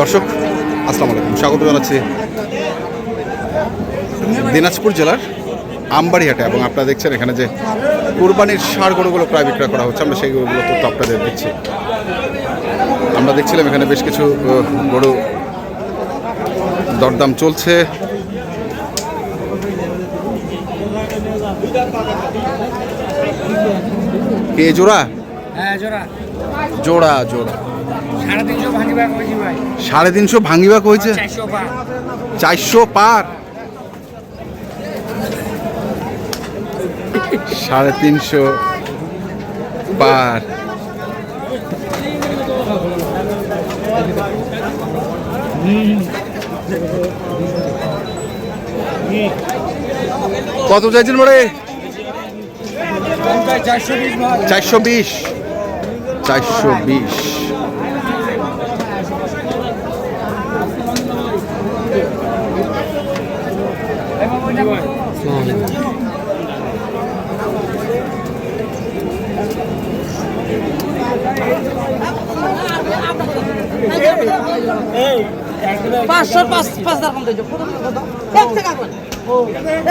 দর্শক আসসালামু আলাইকুম। স্বাগত জানাচ্ছি দিনাজপুর জেলার আমবাড়িহাটে এবং আপনারা দেখছেন এখানে যে কুরবানির সার গরুগুলো প্রায় বিক্রয় করা হচ্ছে। আমরা সেই গরুগুলো তথ্য আপনাদের দিচ্ছি। আমরা দেখছিলাম এখানে বেশ কিছু গরু দরদাম চলছে। কে জোড়া? হ্যাঁ জোড়া। জোড়া জোড়া। সাড়ে তিনশো ভাঙি ব্যাগ হয়েছি চারশো পার। সাড়ে তিনশো পার। কত চাইছেন বলে চারশো বিশ চারশো বিশ। চারশো বিশ। পাঁচশো পাঁচ পাঁচ টাকা দিয়েছ। এক টাকা কোন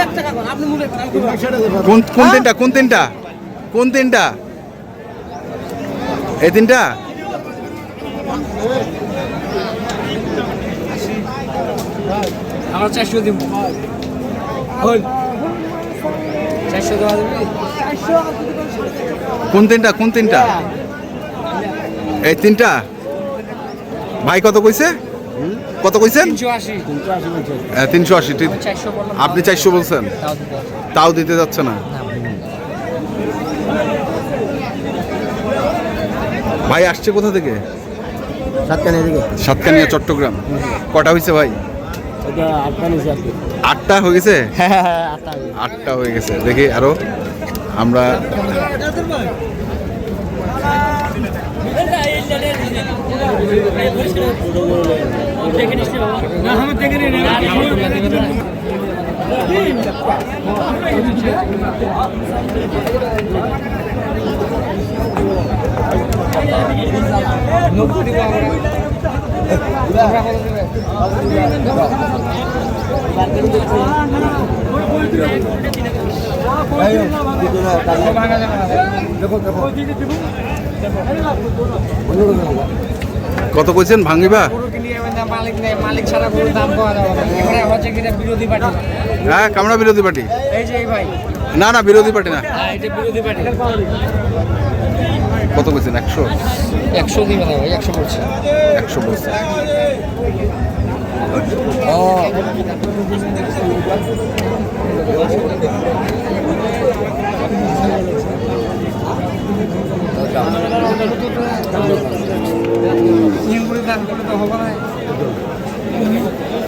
এক টাকা কোন আপনি মূল্য কোন কোন তিনটা কোন তিনটা? কোন তিনটা? এই তিনটা? আমার চারশো দিব। কোন তিনটা কোন তিনটা? এই তিনটা? ভাই কত কইছে? কত কইছেন? তিনশো আশি তিনশো আশি আপনি চারশো বলছেন। তাও দিতে। যাচ্ছে না। ভাই আসছে কোথা থেকে? সাতখানি এদিকে সাতকানিয়া চট্টগ্রাম। কটা হয়েছে ভাই? আছে আর কি আটটা হয়ে গেছে? হ্যাঁ হ্যাঁ হ্যাঁ আটটা আটটা হয়ে গেছে। দেখি আরও। আমরা কত কইছেন? ভাঙিবা মালিক ছাড়া গরুর দাম পাওয়া যাবে বিরোধী পার্টি। হ্যাঁ কামরা বিরোধী পার্টি। এই যে ভাই। না না বিরোধী পার্টি না। হ্যাঁ এটা বিরোধী পার্টি। কত কইছেন একশো? একশো দিবে ভাই? একশো করছে। একশো বলছে ও। নিমপুরের দাম করলে হবে না।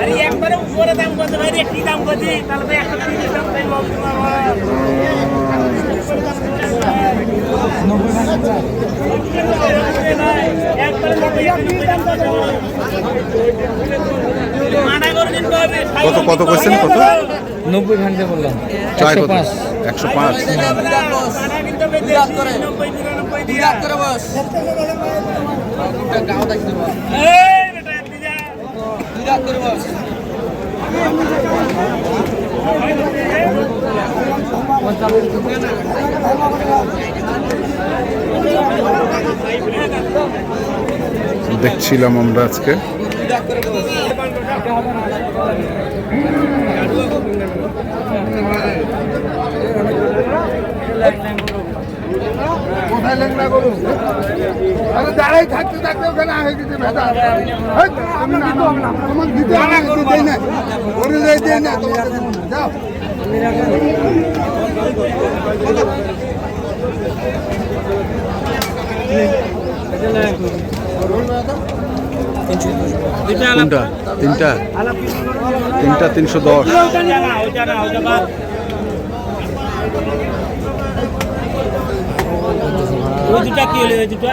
আরে একবারে উপরে দাম কত ভাই কি দাম কত তাহলে একশো দাম চাইব। কত করে কত কত কইছেন কত? নব্বই ঘণ্টা বললাম। চায় একশো কত পাঁচ। একশো পাঁচ। কিন্তু বেশি দেখছিলাম আমরা আজকে। আরে দাঁড়াই থাকতে থাকতে ওখানে ভেজা তোমাকে দিতে না, দেবো না। যাও। কোনটা তিনটা। তিনটা তিনশো দশ। ওই দুটা কি হলো ওই দুটা?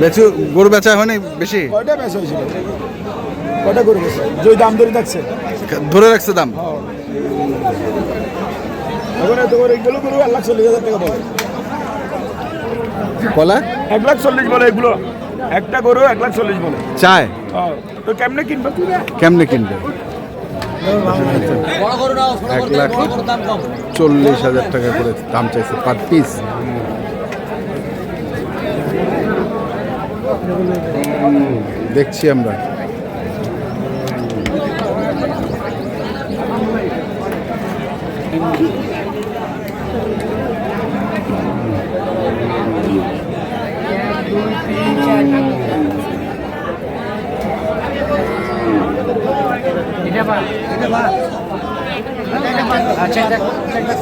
বেচু গরু বেচা হয়নি বেশি? কয়টা বেশ হয়েছিল? কয়টা গেছে যে দাম ধরে থাকছে ধরে রাখছে দাম? এখন এইগুলো গরু এক লাখ চল্লিশ হাজার টাকা বলে। কলা এক লাখ চল্লিশ বলে এগুলো। একটা গরু এক লাখ চল্লিশ বলে। চায়? হ্যাঁ। তো কেমনে কিনবে কেমনে কিনবে? এক লাখ চল্লিশ হাজার টাকা করে দাম চাইছে পার পিস। দেখছি আমরা আচ্ছা এটা এটা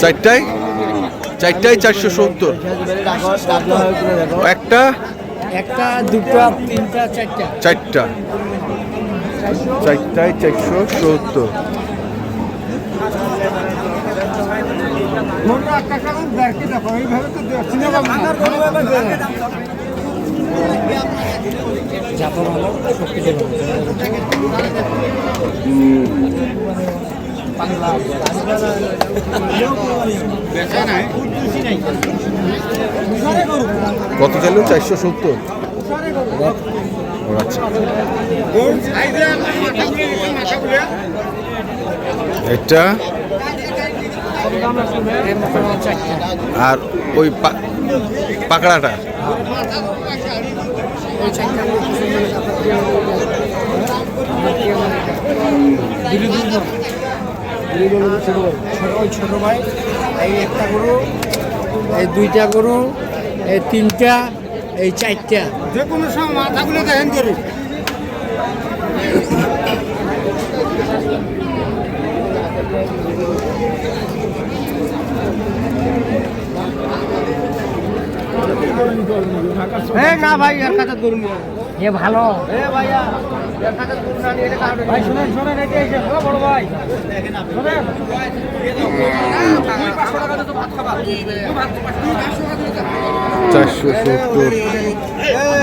চারটায়? চারটায় চারশো সত্তর। একটা? একটা দুটো তিনটা চারটা। চারটা। চারটায় চারশো সত্তর। শক্তিতে ভালো কত চাইলো? চারশো সত্তর। আচ্ছা। এটা? আর ওই পাকড়াটা? ওই ছোট ভাই এই একটা গরু এই দুইটা গরু এই তিনটা এই চারটা। যে কোনো সময় মাথাগুলো দেখেন গরু না ভাই এক কাছে গরু নিয়ে এ ভালো। এ ভাইয়া এক কাছে গরু না নিয়ে এটা ভাই? শুনেন শুনেন এটা এসে ও বড় ভাই। শুনেন। চারশো সত্তর।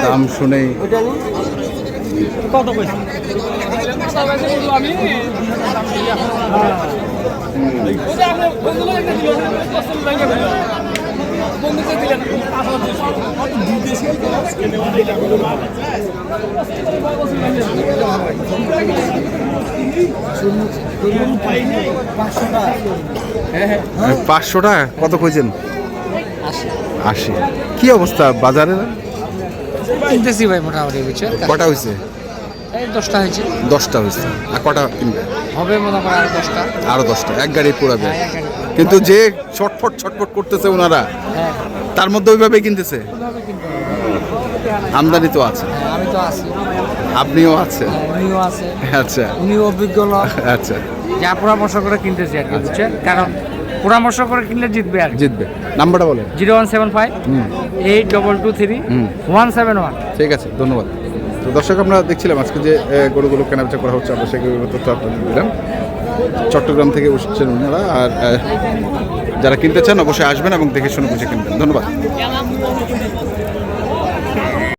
দাম শুনেই। কত পয়সা আমি পাঁচশো টাকা কত কইছেন আশি। কি অবস্থা? বাজারে? কিনতেছি ভাই মোটামুটি বুঝছেন? কটা হয়েছে দশটা হয়েছে দশটা হয়েছে আর কটা কিনবে? হবে মনে করেন আর দশটা। আরও দশটা। এক গাড়ি পোড়াবে কিন্তু যে ছটফট ছটফট করতেছে ওনারা তার মধ্যে ওইভাবে কিনতেছে। আমদানি তো আছে। আমি তো আছি আপনিও আছেন। উনিও আছে আচ্ছা। উনিও অভিজ্ঞ লোক আচ্ছা। যা পরামর্শ করে কিনতেছি আর কি বুঝছেন? কারণ পরামর্শ করে কিনলে জিতবে আর জিতবে। নাম্বারটা বলেন। Zero one seven five eight double two three. One seven one. ঠিক আছে ধন্যবাদ। তো দর্শক আমরা দেখছিলাম আজকে যে গরুগুলো কেনাবেচা করা হচ্ছে আমরা সেগুলো তথ্য আপনাদের দিলাম। চট্টগ্রাম থেকে উঠছেন ওনারা আর যারা কিনতে চান অবশ্যই আসবেন এবং দেখে শুনে বুঝে কিনবেন। ধন্যবাদ।